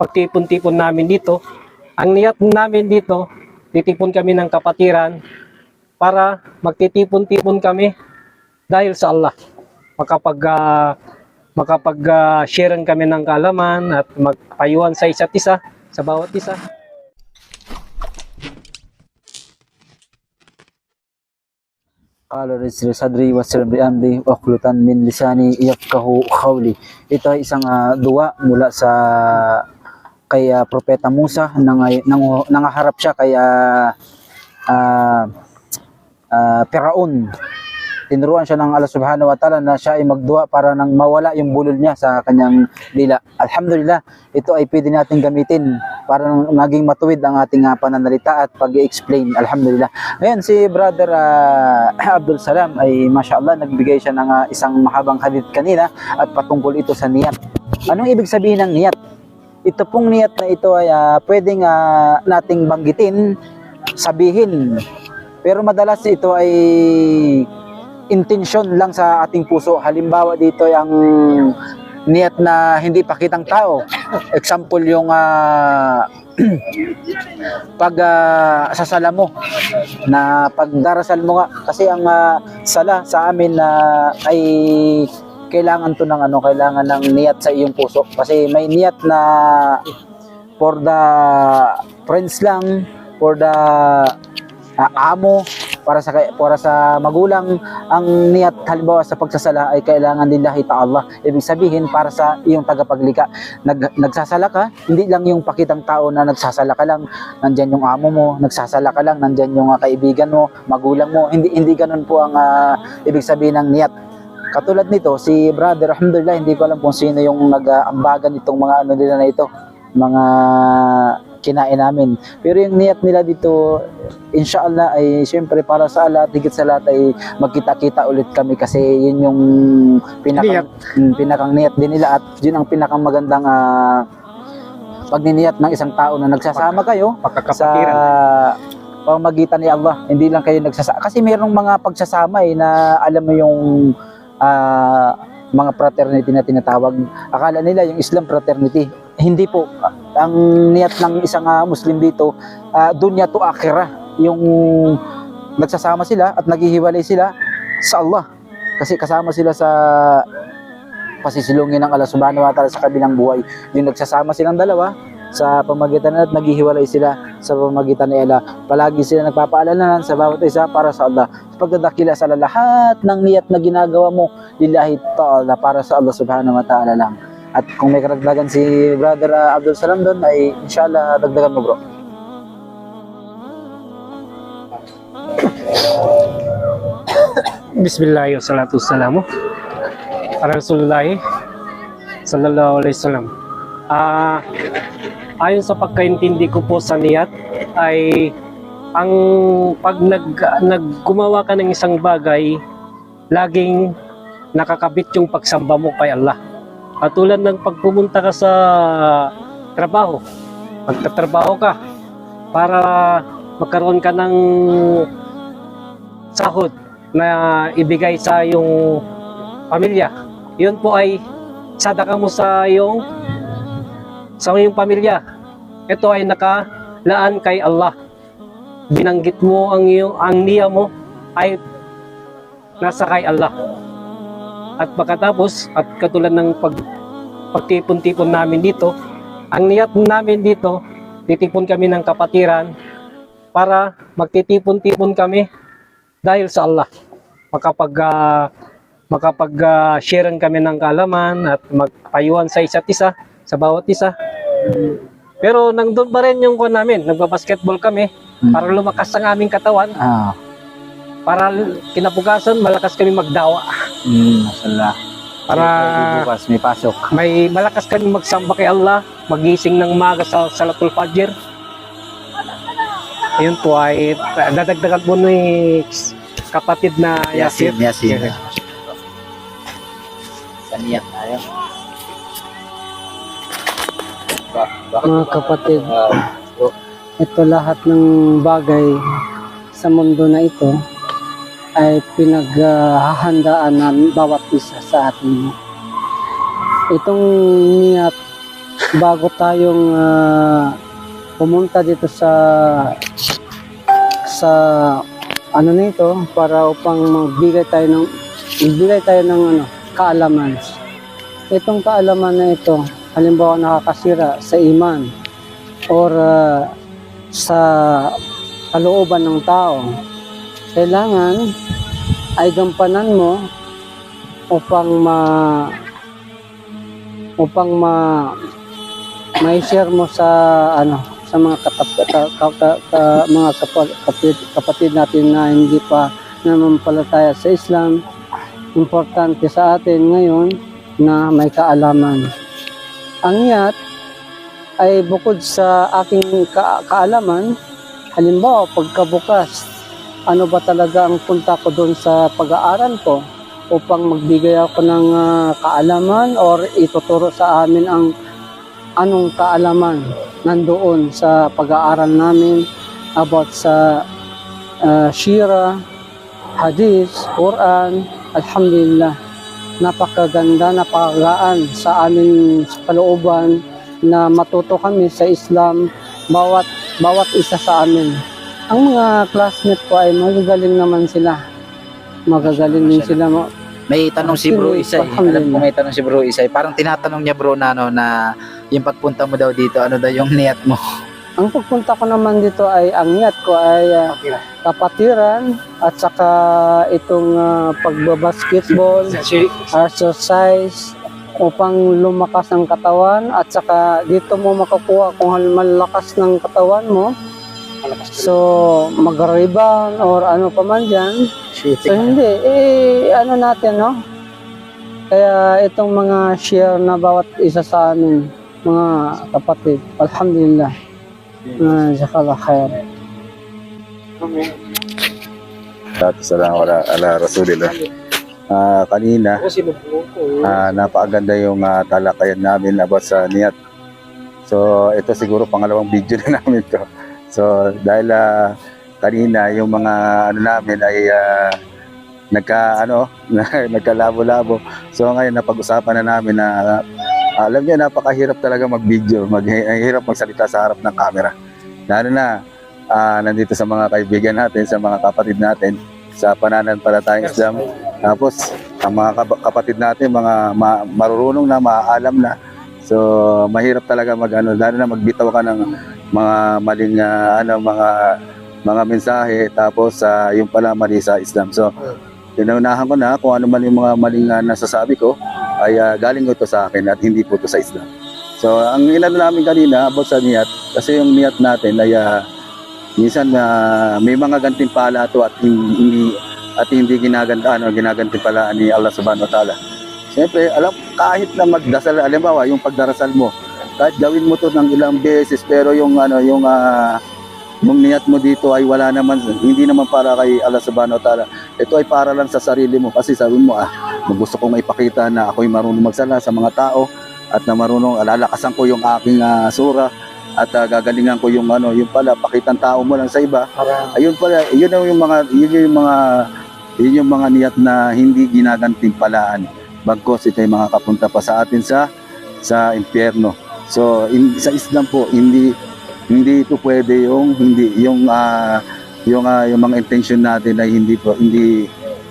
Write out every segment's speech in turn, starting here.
pagtipon-tipon namin dito. Ang niyat namin dito, titipon kami ng kapatiran para magtitipon-tipon kami dahil sa Allah. Makapag ah, uh, makapag-sharean ah, uh, kami ng kalaman at magpayuhan sa isa't isa, sa bawat isa. Qala rizri sadri wa sirri amri wa min lisani yafkahu khawli. Ito ay isang uh, dua mula sa kay ah, Propeta Musa nang nang nangaharap siya kay ah, ah, ah, Firaun. Tinuruan siya ng Allah Subhanahu wa Ta'ala na siya ay magduwa para nang mawala yung bulol niya sa kanyang dila. Alhamdulillah, ito ay pwede natin gamitin para nang maging matuwid ang ating ah, pananalita at pag-explain. Alhamdulillah. Ngayon si Brother ah, Abdul Salam ay Masya Allah nagbigay siya ng ah, isang mahabang hadith kanina at patungkol ito sa niyat. Anong ibig sabihin ng niyat? Ito pong niyat na ito ay ah, pwedeng ah, nating banggitin, sabihin. Pero madalas ito ay intention lang sa ating puso. Halimbawa dito ay ang niyat na hindi pakitang tao. Example yung ah, pag ah, sasala mo na pagdarasal mo nga kasi ang ah, sala sa amin na ay kailangan to ng ano kailangan ng niyat sa iyong puso. Kasi may niyat na for the friends lang for the ah, amo para sa para sa magulang ang niyat halimbawa sa pagsasala ay kailangan lillahi ta'ala ibig sabihin para sa iyong tagapaglika. Nag, nagsasala ka hindi lang yung pakitang tao na nagsasala ka lang nandyan yung amo mo nagsasala ka lang nandyan yung ah, kaibigan mo magulang mo. Hindi hindi ganun po ang ah, ibig sabihin ng niyat katulad nito si brother alhamdulillah hindi ko alam kung sino yung nag-aambagan itong mga ano nila na ito mga kinain namin pero yung niyat nila dito inshallah ay siyempre para sa Allah at higit sa lahat ay magkita-kita ulit kami kasi yun yung pinakang, mm, pinakang niyat din nila at yun ang pinakang magandang ah, pagniniyat ng isang tao na nagsasama kayo sa pamagitan ni Allah. Hindi lang kayo nagsasama. Kasi mayroong mga pagsasama eh, na alam mo yung ah, mga fraternity na tinatawag. Akala nila yung Islam fraternity. Hindi po. Ang niyat ng isang ah, Muslim dito, uh, dunya to akhirah. Yung nagsasama sila at naghihiwalay sila sa Allah. Kasi kasama sila sa pasisilungin ng Allah subhanahu wa ta'ala sa kabilang buhay. Yung nagsasama silang dalawa, sa pamagitan at naghihiwalay sila sa pamagitan ni Allah. Palagi sila nagpapaalala sa bawat isa para sa Allah. Pagdadakila sa lahat ng niyat na ginagawa mo, lillahi ta'ala para sa Allah subhanahu wa ta'ala lang. At kung may karagdagan si Brother ah, Abdul Salam doon, ay inshallah dagdagan mo bro. Bismillah salatu wassalamu ala Rasulullah sallallahu alaihi wasallam. Ah, ayon sa pagkaintindi ko po sa niyat ay ang pag nag, naggumawa ka ng isang bagay, laging nakakabit yung pagsamba mo kay Allah. Katulad ng pagpumunta ka sa trabaho, magtatrabaho ka para magkaroon ka ng sahod na ibigay sa iyong pamilya. Yun po ay sadaka mo sa iyong sa iyong pamilya. Ito ay nakalaan kay Allah. Binanggit mo ang iyong ang niya mo ay nasa kay Allah. At pagkatapos at katulad ng pag pagtipon-tipon namin dito, ang niyat namin dito, titipon kami ng kapatiran para magtitipon-tipon kami dahil sa Allah makapag ah, makapag ah, kami ng kaalaman at magpayuhan sa isa't isa sa bawat isa pero nandun pa rin yung kuha namin nagbabasketball kami Hmm. para lumakas ang aming katawan Ah, para kinabukasan malakas kami magdawa mm, mashallah. para bukas may pasok. may malakas kami magsamba kay Allah magising ng maga sa Salatul Fajr yun po ay dadagdagan po ni kapatid na Yasir Yasin. Saniyat tayo. Mga kapatid, Ah, ito lahat ng bagay sa mundo na ito ay pinaghahandaan ng bawat isa sa atin. Itong niyat bago tayong ah, pumunta dito sa sa ano nito para upang magbigay tayo ng magbigay tayo ng ano kaalaman. Itong kaalaman na ito, halimbawa nakakasira sa iman or ah, sa kalooban ng tao, kailangan ay gampanan mo upang ma upang ma may share mo sa ano sa mga katap, ka, ka, ka- ka- mga kapa- kapatid, kapatid natin na hindi pa nanampalataya sa Islam. Importante sa atin ngayon na may kaalaman ang yat ay bukod sa aking ka- kaalaman halimbawa pagkabukas ano ba talaga ang punta ko doon sa pag-aaral ko upang magbigay ako ng ah, kaalaman or ituturo sa amin ang anong kaalaman nandoon sa pag-aaral namin about sa ah, Shira, Hadith, Quran, Alhamdulillah. Napakaganda, napakagaan sa aming kalooban na matuto kami sa Islam bawat bawat isa sa amin. Ang mga classmate ko ay magagaling naman sila. Magagaling din sila. ma- May tanong si Bro Isay. Alam ko may tanong si Bro Isay. Parang tinatanong niya bro na ano na yung pagpunta mo daw dito, ano daw yung niyat mo? Ang pagpunta ko naman dito ay ang niyat ko ay ah, kapatiran at saka itong uh, pagbabasketball, exercise upang lumakas ang katawan at saka dito mo makakuha kung malakas ng katawan mo. So mag-rebound or ano pa man dyan. So hindi, eh ano natin no? Kaya itong mga share na bawat isa sa amin, mga kapatid, Alhamdulillah. Uh, Jazakallah khair. Salatu salam ala, ala Rasulillah. Ah, kanina, ah, napakaganda yung ah, talakayan namin about sa niyat. So, ito siguro pangalawang video na namin to. So, dahil ah, kanina yung mga ano namin ay ah, nagka ano, nagkalabo-labo. So, ngayon napag-usapan na namin na ah, alam niyo napakahirap talaga mag-video, maghirap magsalita sa harap ng camera. Lalo na ah, nandito sa mga kaibigan natin, sa mga kapatid natin sa pananampalatayang Islam. Tapos, ang mga kap- kapatid natin, mga ma- marurunong na, maaalam na. So, mahirap talaga mag ano, lalo na magbitaw ka ng mga maling ah, ano, mga mga mensahe tapos sa yung pala mali sa Islam. So, pinaunahan ko na kung ano man yung mga maling ah, nasasabi ko ay ah, galing ko ito sa akin at hindi po ito sa Islam. So, ang inano namin kanina about sa niyat, kasi yung niyat natin ay ah, minsan na may mga gantimpala to at hindi, at hindi ginaganda ano ginagantimpala ni Allah Subhanahu wa Taala. Siyempre, alam kahit na magdasal halimbawa yung pagdarasal mo, kahit gawin mo to ng ilang beses pero yung ano yung ah, yung niyat mo dito ay wala naman hindi naman para kay Allah Subhanahu wa Taala. Ito ay para lang sa sarili mo kasi sabi mo ah gusto kong maipakita na ako'y marunong magsala sa mga tao at na marunong alalakasan ko yung aking ah, sura at ah, gagalingan ko yung ano yung pala pakitang tao mo lang sa iba ayun pala yun yung mga yun yung mga yun yung mga niyat na hindi ginagantimpalaan bagkos ito yung mga kapunta pa sa atin sa sa impyerno. So in, sa Islam po hindi hindi ito pwede yung hindi yung ah, yung ah, yung mga intention natin ay hindi po hindi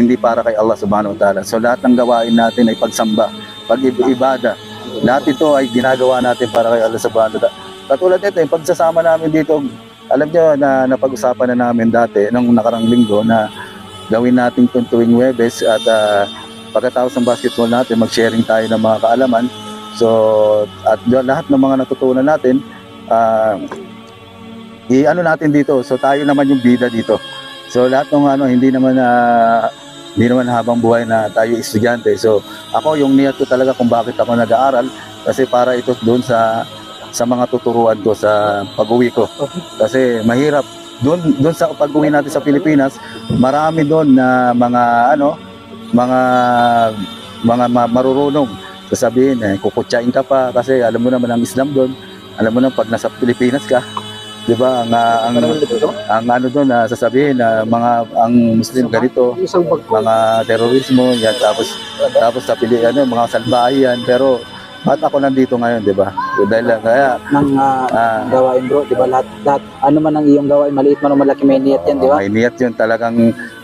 hindi para kay Allah Subhanahu wa Ta'ala. So lahat ng gawain natin ay pagsamba, pag-ibada. Lahat ito ay ginagawa natin para kay Allah Subhanahu wa Ta'ala. Katulad nito, yung pagsasama namin dito, alam nyo na napag-usapan na namin dati nung nakarang linggo na gawin natin itong tuwing Webes at ah, pagkatapos ng basketball natin, mag-sharing tayo ng mga kaalaman. So, at lahat ng mga natutunan natin, ah, i-ano natin dito. So, tayo naman yung bida dito. So, lahat ng ano, hindi naman na hindi naman habang buhay na tayo estudyante. So, ako yung niyat ko talaga kung bakit ako nag-aaral kasi para ito doon sa sa mga tuturuan ko sa pag-uwi ko. Kasi mahirap doon doon sa pag-uwi natin sa Pilipinas, marami doon na mga ano, mga mga ma- marurunong sasabihin eh kukutsain ka pa kasi alam mo naman ang Islam doon. Alam mo na pag nasa Pilipinas ka, 'di ba? Ang ah, ang ang ano doon na sasabihin na mga ang Muslim ganito, mga terorismo, yan tapos tapos sa pili ano mga salbahe yan pero ba't ako nandito ngayon, di ba? Dahil lang, kaya, ng ah, ah, gawain bro, di ba? Lahat, lahat, ano man ang iyong gawain, maliit man o malaki, may niyat yan, di ba? may niyat yun talagang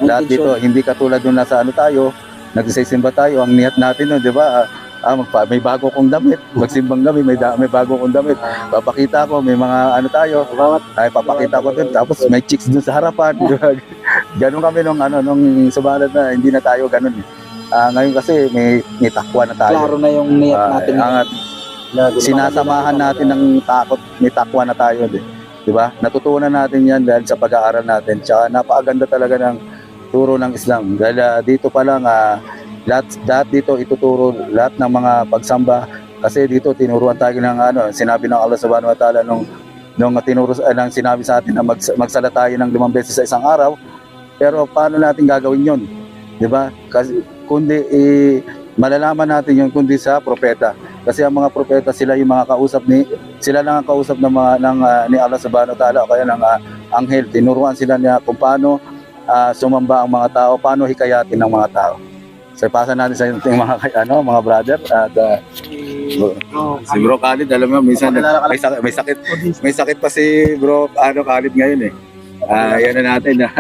lahat dito, hindi katulad nung nasa ano tayo, nagsisimba tayo, ang niyat natin nun, di ba? Ah, ah, magpa, may bago kong damit, magsimbang kami, may, da, may bago kong damit, papakita ko, may mga ano tayo, ay papakita ko din, tapos may chicks dun sa harapan? Ganun kami nung ano, nung sumalat na, hindi na tayo ganun. eh. Ah, ngayon kasi may, may takwa na tayo. klaro na yung niyat Ah, natin. ang sinasamahan natin ng takot, may takwa na tayo, di, di ba? Natutunan natin yan dahil sa pag-aaral natin. Tsaka napakaganda talaga ng turo ng Islam. Dahil ah, dito pa lang, ah, lahat, lahat dito ituturo, lahat ng mga pagsamba. Kasi dito tinuruan tayo ng ano, sinabi ng Allah subhanahu wa ta'ala nung nung tinuro uh, nang sinabi sa atin na mag, magsala tayo ng limang beses sa isang araw. Pero paano natin gagawin 'yon? 'Di ba? Kasi kundi eh, malalaman natin 'yon kundi sa propeta. Kasi ang mga propeta sila yung mga kausap ni sila lang ang kausap ng mga ng ah, ni Allah subhanahu wa ta'ala kaya ng ah, anghel. Tinuruan sila niya kung paano ah, sumamba ang mga tao, paano hikayatin ng mga tao. So ipasa natin sa ating mga kay- ano, mga brother at ah, si Bro Khalid, alam mo minsan may sakit, may sakit, may sakit pa si Bro ano Khalid ngayon eh. Ah, yan na natin. ah.